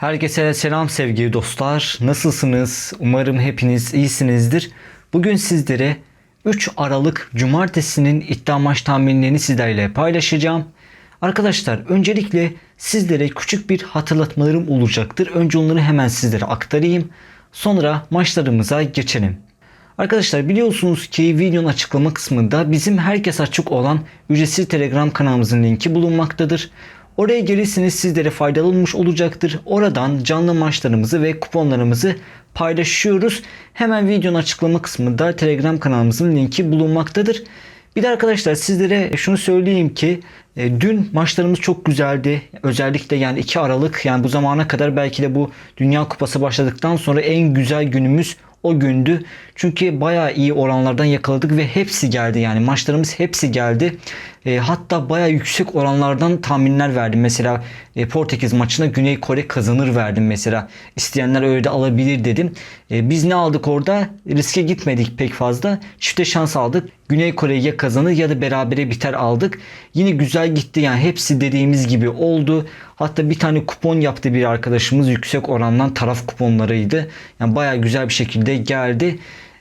Herkese selam sevgili dostlar. Nasılsınız? Umarım hepiniz iyisinizdir. Bugün sizlere 3 Aralık Cumartesi'nin iddia maç tahminlerini sizlerle paylaşacağım. Arkadaşlar öncelikle sizlere küçük bir hatırlatmalarım olacaktır. Önce onları hemen sizlere aktarayım. Sonra maçlarımıza geçelim. Arkadaşlar biliyorsunuz ki videonun açıklama kısmında bizim herkes açık olan ücretsiz Telegram kanalımızın linki bulunmaktadır. Oraya gelirseniz sizlere faydalı olmuş olacaktır. Oradan canlı maçlarımızı ve kuponlarımızı paylaşıyoruz. Hemen videonun açıklama kısmında Telegram kanalımızın linki bulunmaktadır. Bir de arkadaşlar sizlere şunu söyleyeyim ki e, dün maçlarımız çok güzeldi. Özellikle yani 2 Aralık yani bu zamana kadar belki de bu Dünya Kupası başladıktan sonra en güzel günümüz o gündü. Çünkü bayağı iyi oranlardan yakaladık ve hepsi geldi yani maçlarımız hepsi geldi. E, hatta bayağı yüksek oranlardan tahminler verdim. Mesela e, Portekiz maçına Güney Kore kazanır verdim mesela. İsteyenler öyle de alabilir dedim. E, biz ne aldık orada? Riske gitmedik pek fazla. Çifte şans aldık. Güney Kore ya kazanır ya da berabere biter aldık. Yine güzel gitti yani hepsi dediğimiz gibi oldu. Hatta bir tane kupon yaptı bir arkadaşımız yüksek orandan taraf kuponlarıydı. Yani bayağı güzel bir şekilde geldi.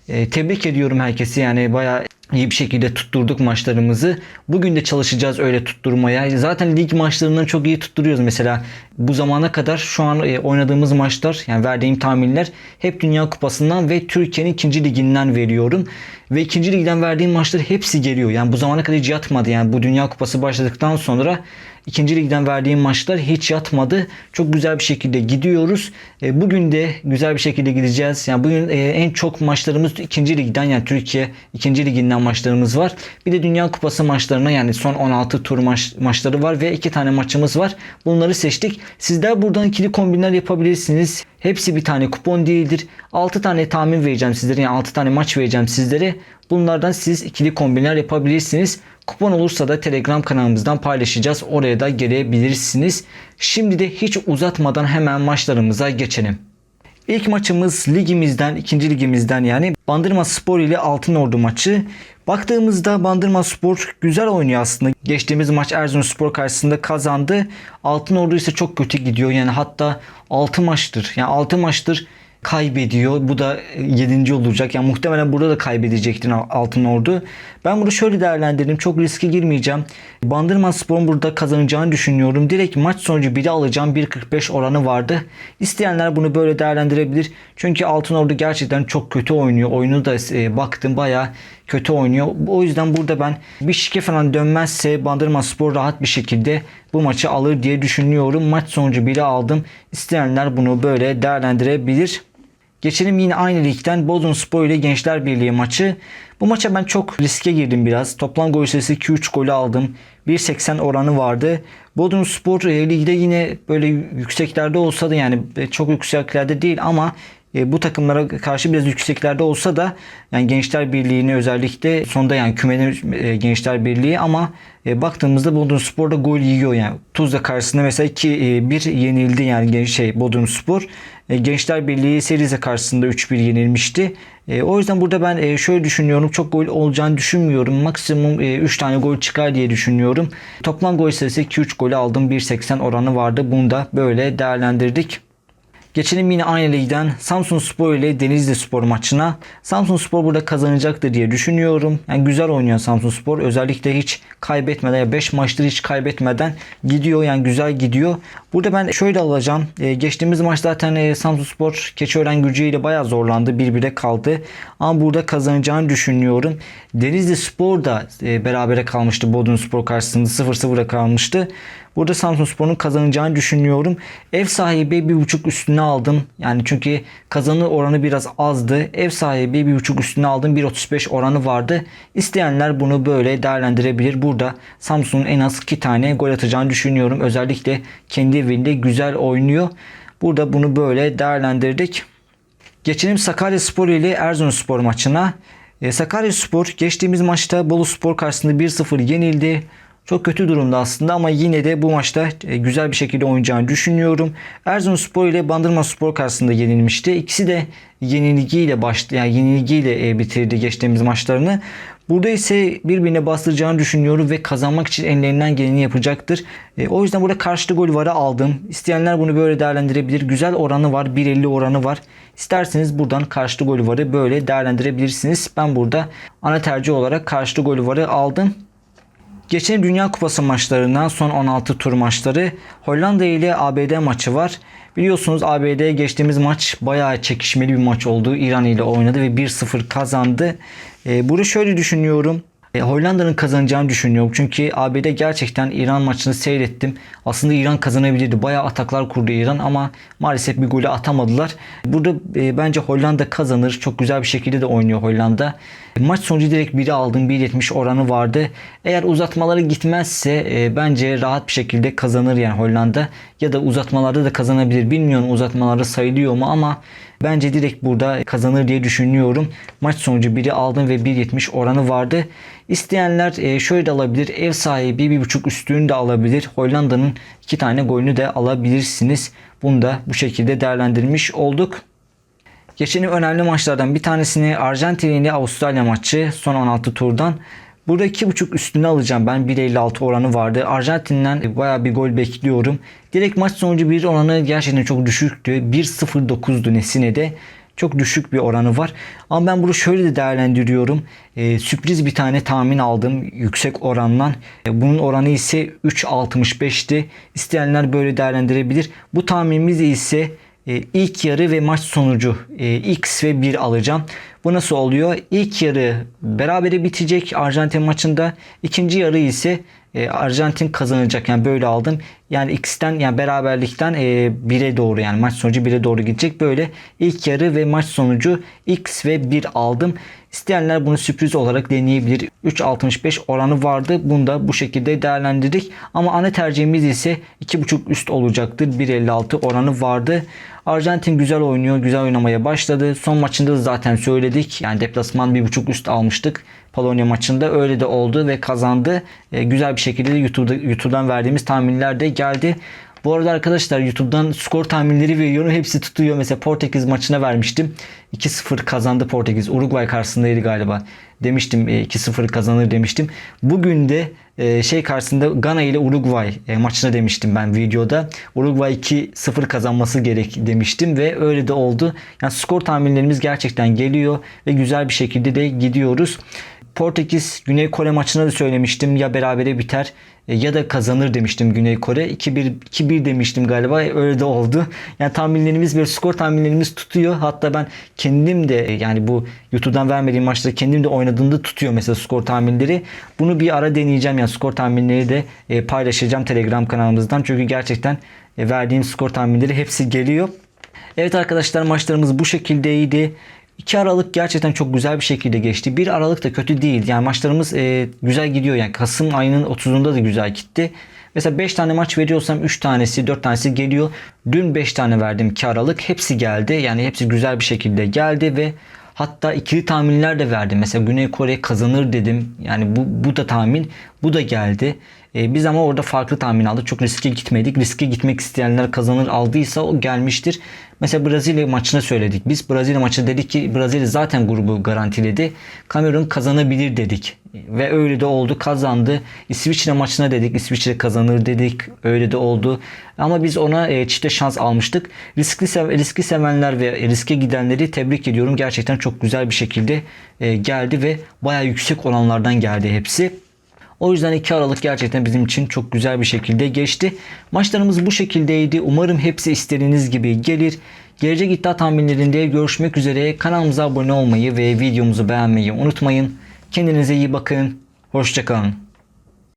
E, tebrik ediyorum herkesi yani bayağı iyi bir şekilde tutturduk maçlarımızı. Bugün de çalışacağız öyle tutturmaya. Zaten lig maçlarından çok iyi tutturuyoruz. Mesela bu zamana kadar şu an e, oynadığımız maçlar yani verdiğim tahminler hep Dünya Kupası'ndan ve Türkiye'nin ikinci liginden veriyorum. Ve ikinci ligden verdiğim maçlar hepsi geliyor. Yani bu zamana kadar hiç yatmadı. Yani bu Dünya Kupası başladıktan sonra ikinci ligden verdiğim maçlar hiç yatmadı. Çok güzel bir şekilde gidiyoruz. E, bugün de güzel bir şekilde gideceğiz. Yani bugün e, en çok maçlarımız ikinci ligden yani Türkiye ikinci liginden maçlarımız var. Bir de Dünya Kupası maçlarına yani son 16 tur maç, maçları var ve iki tane maçımız var. Bunları seçtik. Sizler buradan ikili kombinler yapabilirsiniz. Hepsi bir tane kupon değildir. 6 tane tahmin vereceğim sizlere. Yani 6 tane maç vereceğim sizlere. Bunlardan siz ikili kombinler yapabilirsiniz. Kupon olursa da Telegram kanalımızdan paylaşacağız. Oraya da gelebilirsiniz. Şimdi de hiç uzatmadan hemen maçlarımıza geçelim. İlk maçımız ligimizden, ikinci ligimizden yani Bandırma Spor ile Altınordu maçı. Baktığımızda Bandırma Spor güzel oynuyor aslında. Geçtiğimiz maç Erzurumspor karşısında kazandı. Altınordu ise çok kötü gidiyor. Yani hatta 6 maçtır. Yani 6 maçtır kaybediyor. Bu da 7. olacak. Yani muhtemelen burada da kaybedecektir Altın Ordu. Ben bunu şöyle değerlendirdim. Çok riske girmeyeceğim. Bandırma Spor'un burada kazanacağını düşünüyorum. Direkt maç sonucu 1'i alacağım. 1.45 oranı vardı. İsteyenler bunu böyle değerlendirebilir. Çünkü Altın Ordu gerçekten çok kötü oynuyor. Oyunu da e, baktım bayağı kötü oynuyor. O yüzden burada ben bir şike falan dönmezse Bandırma Spor rahat bir şekilde bu maçı alır diye düşünüyorum. Maç sonucu 1'i aldım. İsteyenler bunu böyle değerlendirebilir. Geçelim yine aynı ligden Bodrum Spor ile Gençler Birliği maçı. Bu maça ben çok riske girdim biraz. Toplam gol sayısı 2-3 golü aldım. 1.80 oranı vardı. Bodrum Spor e, ligde yine böyle yükseklerde olsa da yani e, çok yükseklerde değil ama e, bu takımlara karşı biraz yükseklerde olsa da yani Gençler Birliği'ni özellikle sonda yani kümede e, Gençler Birliği ama e, baktığımızda Bodrum Spor'da gol yiyor yani. Tuzla karşısında mesela 2-1 yenildi yani şey Bodrum Spor. Gençler Birliği Serize karşısında 3-1 yenilmişti. O yüzden burada ben şöyle düşünüyorum. Çok gol olacağını düşünmüyorum. Maksimum e, 3 tane gol çıkar diye düşünüyorum. Toplam gol sayısı 2-3 golü aldım. 1.80 oranı vardı. Bunu da böyle değerlendirdik. Geçelim yine aynı ligden Samsun Spor ile Denizli Spor maçına. Samsun Spor burada kazanacaktır diye düşünüyorum. Yani güzel oynuyor Samsun Spor. Özellikle hiç kaybetmeden ya 5 maçtır hiç kaybetmeden gidiyor. Yani güzel gidiyor. Burada ben şöyle alacağım. Ee, geçtiğimiz maç zaten e, Samsun Spor Keçiören gücüyle bayağı zorlandı. 1-1'e kaldı. Ama burada kazanacağını düşünüyorum. Denizli Spor da e, berabere kalmıştı. Bodrum Spor karşısında 0-0'a kalmıştı. Burada Samsun Spor'un kazanacağını düşünüyorum. Ev sahibi bir buçuk üstüne aldım. Yani çünkü kazanı oranı biraz azdı. Ev sahibi bir buçuk üstüne aldım. 1.35 oranı vardı. İsteyenler bunu böyle değerlendirebilir. Burada Samsun'un en az 2 tane gol atacağını düşünüyorum. Özellikle kendi evinde güzel oynuyor. Burada bunu böyle değerlendirdik. Geçelim Sakarya Spor ile Erzurumspor maçına. E, Sakarya Spor geçtiğimiz maçta Bolu Spor karşısında 1-0 yenildi. Çok kötü durumda aslında ama yine de bu maçta e, güzel bir şekilde oynayacağını düşünüyorum. Erzurumspor ile Bandırma Spor karşısında yenilmişti. İkisi de yenilgiyle başladı, yani yenilgiyle e, bitirdi geçtiğimiz maçlarını. Burada ise birbirine bastıracağını düşünüyorum ve kazanmak için ellerinden geleni yapacaktır. E, o yüzden burada karşılı gol varı aldım. İsteyenler bunu böyle değerlendirebilir. Güzel oranı var. 1.50 oranı var. İsterseniz buradan karşılı gol varı böyle değerlendirebilirsiniz. Ben burada ana tercih olarak karşılı gol varı aldım. Geçen Dünya Kupası maçlarından son 16 tur maçları Hollanda ile ABD maçı var. Biliyorsunuz ABD geçtiğimiz maç bayağı çekişmeli bir maç oldu. İran ile oynadı ve 1-0 kazandı. E, burada şöyle düşünüyorum. E, Hollanda'nın kazanacağını düşünüyorum. Çünkü ABD gerçekten İran maçını seyrettim. Aslında İran kazanabilirdi. Bayağı ataklar kurdu İran ama maalesef bir golü atamadılar. Burada e, bence Hollanda kazanır. Çok güzel bir şekilde de oynuyor Hollanda. Maç sonucu direkt 1'i aldım. 1.70 oranı vardı. Eğer uzatmaları gitmezse e, bence rahat bir şekilde kazanır yani Hollanda. Ya da uzatmalarda da kazanabilir. Bilmiyorum uzatmalarda sayılıyor mu ama bence direkt burada kazanır diye düşünüyorum. Maç sonucu 1'i aldım ve 1.70 oranı vardı. İsteyenler e, şöyle de alabilir. Ev sahibi 1.5 üstünü de alabilir. Hollanda'nın 2 tane golünü de alabilirsiniz. Bunu da bu şekilde değerlendirmiş olduk. Geçen önemli maçlardan bir tanesini Arjantin ile Avustralya maçı son 16 turdan. Burada 2.5 üstüne alacağım ben 1.56 oranı vardı. Arjantin'den baya bir gol bekliyorum. Direkt maç sonucu bir oranı gerçekten çok düşüktü. 1.09'du Nesine'de. Çok düşük bir oranı var. Ama ben bunu şöyle de değerlendiriyorum. Ee, sürpriz bir tane tahmin aldım yüksek orandan. Ee, bunun oranı ise 3.65'ti. İsteyenler böyle değerlendirebilir. Bu tahminimiz ise ilk yarı ve maç sonucu e, x ve 1 alacağım. Bu nasıl oluyor? İlk yarı berabere bitecek Arjantin maçında. İkinci yarı ise e, Arjantin kazanacak. Yani böyle aldım. Yani x'ten yani beraberlikten e, 1'e doğru yani maç sonucu 1'e doğru gidecek. Böyle ilk yarı ve maç sonucu x ve 1 aldım. İsteyenler bunu sürpriz olarak deneyebilir. 3.65 oranı vardı. Bunu da bu şekilde değerlendirdik. Ama ana tercihimiz ise 2.5 üst olacaktır. 1.56 oranı vardı. Arjantin güzel oynuyor. Güzel oynamaya başladı. Son maçında da zaten söyledik. Yani deplasman 1.5 üst almıştık. Polonya maçında öyle de oldu ve kazandı. E, güzel bir şekilde YouTube'da, YouTube'dan verdiğimiz tahminler de geldi. Bu arada arkadaşlar YouTube'dan skor tahminleri veriyorum. Hepsi tutuyor. Mesela Portekiz maçına vermiştim. 2-0 kazandı Portekiz. Uruguay karşısındaydı galiba. Demiştim 2-0 kazanır demiştim. Bugün de e, şey karşısında Gana ile Uruguay e, maçına demiştim ben videoda. Uruguay 2-0 kazanması gerek demiştim ve öyle de oldu. Yani skor tahminlerimiz gerçekten geliyor ve güzel bir şekilde de gidiyoruz. Portekiz Güney Kore maçına da söylemiştim ya berabere biter ya da kazanır demiştim Güney Kore. 2-1 2-1 demiştim galiba. E, öyle de oldu. Yani tahminlerimiz ve skor tahminlerimiz tutuyor. Hatta ben kendim de e, yani bu YouTube'dan vermediğim maçları kendim de oynadığımda tutuyor mesela skor tahminleri. Bunu bir ara deneyeceğim. Yani skor tahminleri de paylaşacağım Telegram kanalımızdan. Çünkü gerçekten verdiğim skor tahminleri hepsi geliyor. Evet arkadaşlar maçlarımız bu şekildeydi. 2 Aralık gerçekten çok güzel bir şekilde geçti. 1 Aralık da kötü değil. Yani maçlarımız e, güzel gidiyor. Yani Kasım ayının 30'unda da güzel gitti. Mesela 5 tane maç veriyorsam 3 tanesi 4 tanesi geliyor. Dün 5 tane verdim 2 Aralık. Hepsi geldi. Yani hepsi güzel bir şekilde geldi ve Hatta ikili tahminler de verdim. Mesela Güney Kore kazanır dedim. Yani bu, bu da tahmin. Bu da geldi. E, biz ama orada farklı tahmin aldık. Çok riske gitmedik. Riske gitmek isteyenler kazanır aldıysa o gelmiştir. Mesela Brezilya maçını söyledik. Biz Brezilya maçı dedik ki Brezilya zaten grubu garantiledi. Kamerun kazanabilir dedik. Ve öyle de oldu kazandı. İsviçre maçına dedik İsviçre kazanır dedik. Öyle de oldu. Ama biz ona e, çifte şans almıştık. Riskli, sev riski sevenler ve riske gidenleri tebrik ediyorum. Gerçekten çok güzel bir şekilde e, geldi ve baya yüksek oranlardan geldi hepsi. O yüzden 2 Aralık gerçekten bizim için çok güzel bir şekilde geçti. Maçlarımız bu şekildeydi. Umarım hepsi istediğiniz gibi gelir. Gelecek iddia tahminlerinde görüşmek üzere. Kanalımıza abone olmayı ve videomuzu beğenmeyi unutmayın. Kendinize iyi bakın. Hoşçakalın.